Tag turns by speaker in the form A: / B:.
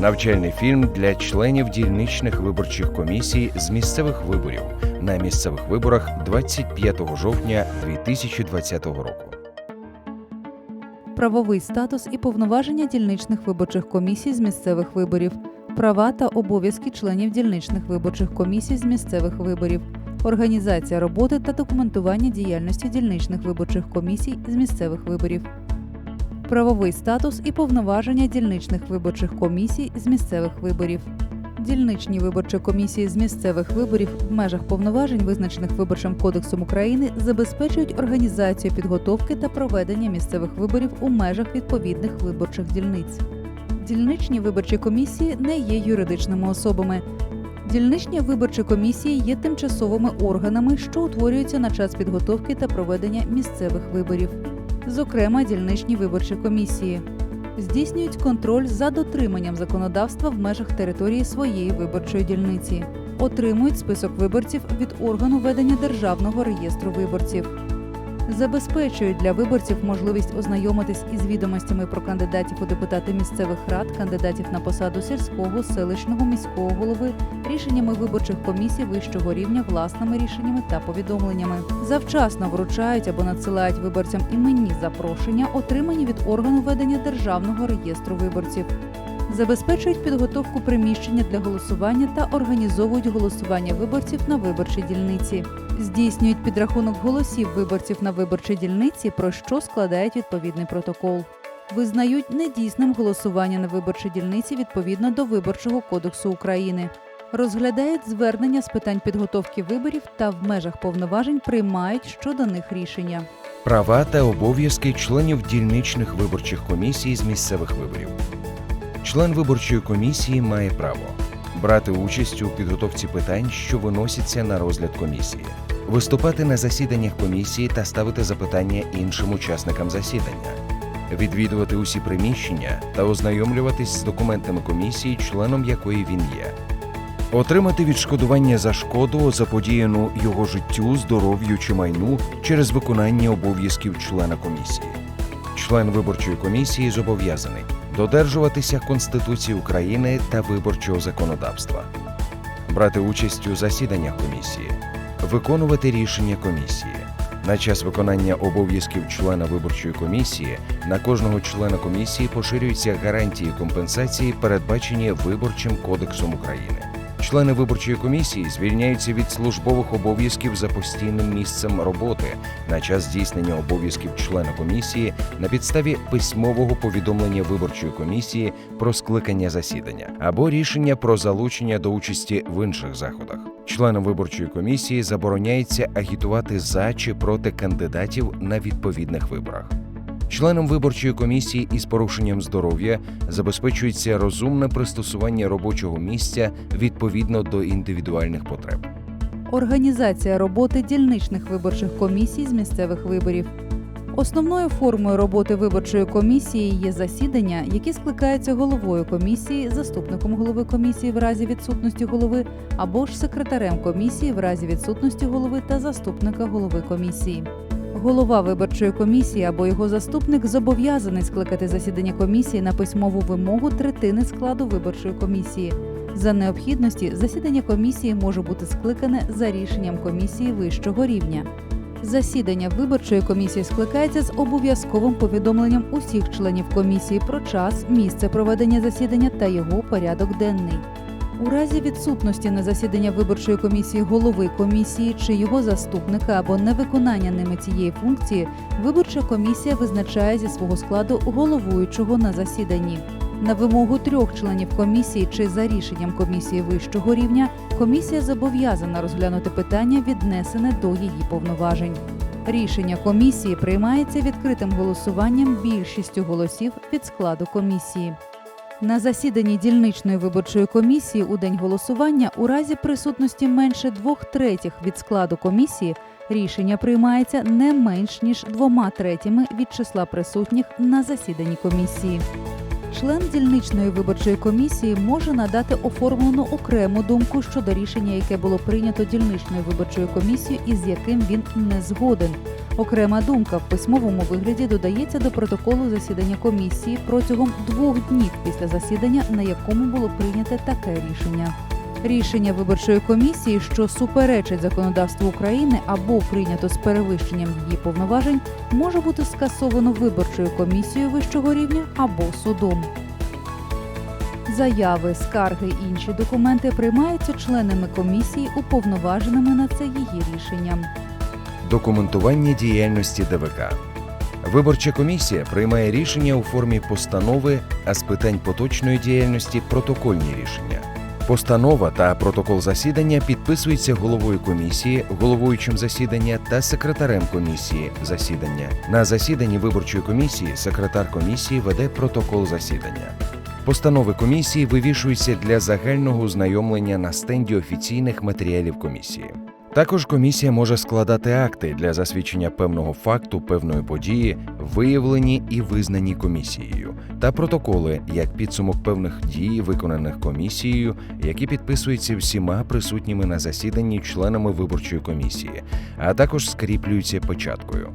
A: Навчальний фільм для членів дільничних виборчих комісій з місцевих виборів на місцевих виборах 25 жовтня 2020 року.
B: правовий статус і повноваження дільничних виборчих комісій з місцевих виборів, права та обов'язки членів дільничних виборчих комісій з місцевих виборів, організація роботи та документування діяльності дільничних виборчих комісій з місцевих виборів. Правовий статус і повноваження дільничних виборчих комісій з місцевих виборів. Дільничні виборчі комісії з місцевих виборів в межах повноважень, визначених Виборчим кодексом України, забезпечують організацію підготовки та проведення місцевих виборів у межах відповідних виборчих дільниць. Дільничні виборчі комісії не є юридичними особами. Дільничні виборчі комісії є тимчасовими органами, що утворюються на час підготовки та проведення місцевих виборів. Зокрема, дільничні виборчі комісії. Здійснюють контроль за дотриманням законодавства в межах території своєї виборчої дільниці, отримують список виборців від органу ведення державного реєстру виборців, забезпечують для виборців можливість ознайомитись із відомостями про кандидатів у депутати місцевих рад, кандидатів на посаду сільського, селищного, міського голови, рішеннями виборчих комісій вищого рівня, власними рішеннями та повідомленнями. Завчасно вручають або надсилають виборцям іменні запрошення, отримані від органу ведення державного реєстру виборців. Забезпечують підготовку приміщення для голосування та організовують голосування виборців на виборчій дільниці. Здійснюють підрахунок голосів виборців на виборчій дільниці, про що складають відповідний протокол. Визнають недійсним голосування на виборчій дільниці відповідно до Виборчого кодексу України. Розглядають звернення з питань підготовки виборів та в межах повноважень приймають щодо них рішення.
A: Права та обов'язки членів дільничних виборчих комісій з місцевих виборів. Член виборчої комісії має право брати участь у підготовці питань, що виносяться на розгляд комісії, виступати на засіданнях комісії та ставити запитання іншим учасникам засідання, відвідувати усі приміщення та ознайомлюватись з документами комісії, членом якої він є. Отримати відшкодування за шкоду, заподіяну його життю, здоров'ю чи майну через виконання обов'язків члена комісії. Член виборчої комісії зобов'язаний додержуватися Конституції України та виборчого законодавства, брати участь у засіданнях комісії, виконувати рішення комісії. На час виконання обов'язків члена виборчої комісії на кожного члена комісії поширюються гарантії компенсації, передбачені Виборчим кодексом України. Члени виборчої комісії звільняються від службових обов'язків за постійним місцем роботи на час здійснення обов'язків члена комісії на підставі письмового повідомлення виборчої комісії про скликання засідання або рішення про залучення до участі в інших заходах. Членам виборчої комісії забороняється агітувати за чи проти кандидатів на відповідних виборах. Членам виборчої комісії із порушенням здоров'я забезпечується розумне пристосування робочого місця відповідно до індивідуальних потреб.
B: Організація роботи дільничних виборчих комісій з місцевих виборів. Основною формою роботи виборчої комісії є засідання, які скликаються головою комісії, заступником голови комісії в разі відсутності голови або ж секретарем комісії в разі відсутності голови та заступника голови комісії. Голова виборчої комісії або його заступник зобов'язаний скликати засідання комісії на письмову вимогу третини складу виборчої комісії. За необхідності засідання комісії може бути скликане за рішенням комісії вищого рівня. Засідання виборчої комісії скликається з обов'язковим повідомленням усіх членів комісії про час, місце проведення засідання та його порядок денний. У разі відсутності на засідання виборчої комісії голови комісії чи його заступника або невиконання ними цієї функції, виборча комісія визначає зі свого складу головуючого на засіданні. На вимогу трьох членів комісії чи за рішенням комісії вищого рівня комісія зобов'язана розглянути питання, віднесене до її повноважень. Рішення комісії приймається відкритим голосуванням більшістю голосів від складу комісії. На засіданні дільничної виборчої комісії у день голосування у разі присутності менше двох третіх від складу комісії рішення приймається не менш ніж двома третіми від числа присутніх на засіданні комісії. Член дільничної виборчої комісії може надати оформлену окрему думку щодо рішення, яке було прийнято дільничною виборчою комісією, і з яким він не згоден. Окрема думка в письмовому вигляді додається до протоколу засідання комісії протягом двох днів після засідання, на якому було прийнято таке рішення. Рішення виборчої комісії, що суперечить законодавству України або прийнято з перевищенням її повноважень, може бути скасовано виборчою комісією вищого рівня або судом. Заяви, скарги і інші документи приймаються членами комісії уповноваженими на це її рішенням.
A: Документування діяльності ДВК. Виборча комісія приймає рішення у формі постанови, а з питань поточної діяльності протокольні рішення. Постанова та протокол засідання підписуються головою комісії, головуючим засідання та секретарем комісії засідання. На засіданні виборчої комісії секретар комісії веде протокол засідання. Постанови комісії вивішуються для загального ознайомлення на стенді офіційних матеріалів комісії. Також комісія може складати акти для засвідчення певного факту, певної події, виявлені і визнані комісією, та протоколи як підсумок певних дій, виконаних комісією, які підписуються всіма присутніми на засіданні членами виборчої комісії, а також скріплюються печаткою.